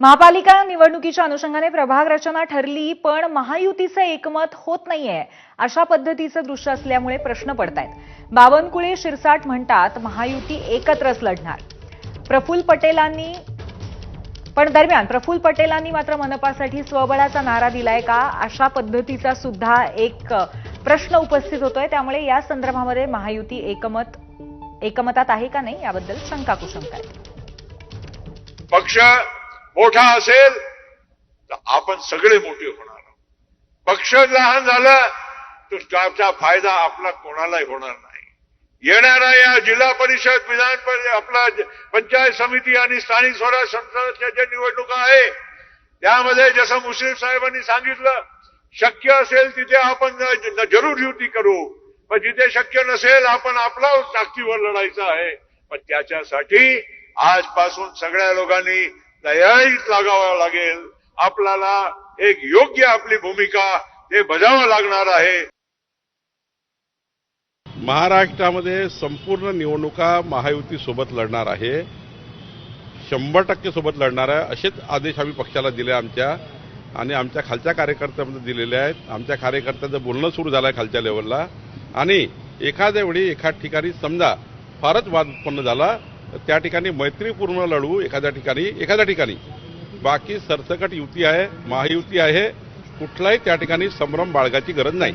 महापालिका निवडणुकीच्या अनुषंगाने प्रभाग रचना ठरली पण महायुतीचं एकमत होत नाहीये अशा पद्धतीचं दृश्य असल्यामुळे प्रश्न पडतायत. बावनकुळे शिरसाट म्हणतात महायुती एकत्रच लढणार. प्रफुल्ल पटेलांनी पण दरम्यान प्रफुल्ल पटेलांनी मात्र मनपासाठी स्वबळाचा नारा दिलाय का अशा पद्धतीचा सुद्धा एक प्रश्न उपस्थित होतोय. त्यामुळे या संदर्भामध्ये महायुती एकमत एकमतात आहे का नाही याबद्दल शंका कुशंका आहे पक्ष मोठा असेल तर आपण सगळे मोठे होणार पक्ष लहान झालं तर त्याचा फायदा आपला कोणालाही होणार नाही. येणाऱ्या या जिल्हा परिषद विधान परिषद आपला पंचायत समिती आणि स्थानिक स्वराज संस्थांच्या ज्या निवडणुका आहे त्यामध्ये जसं मुश्रीफ साहेबांनी सांगितलं शक्य असेल तिथे आपण जरूर युती करू. पण जिथे शक्य नसेल आपण आपला ताकदीवर लढायचं आहे. पण त्याच्यासाठी आजपासून सगळ्या लोकांनी तयारीत लागावं लागेल. आपल्याला एक योग्य आपली भूमिका ते बजावं लागणार आहे. महाराष्ट्रामध्ये संपूर्ण निवडणुका महायुती सोबत लढणार आहे. शंभर टक्के सोबत लढणार आहे. असेच आदेश आम्ही पक्षाला दिले आमच्या आणि आमच्या खालच्या कार्यकर्त्यांमध्ये दिलेले आहेत. आमच्या कार्यकर्त्यांचं बोलणं सुरू झालं आहे खालच्या लेवलला आणि एखाद्या वेळी एखाद ठिकाणी समजा फारच वाद उत्पन्न झाला त्या ठिकाणी मैत्रीपूर्ण लढू एखाद्या ठिकाणी एखाद्या ठिकाणी. बाकी सरसकट युती आहे महायुती आहे कुठलाही त्या ठिकाणी संभ्रम बाळगाची गरज नाही.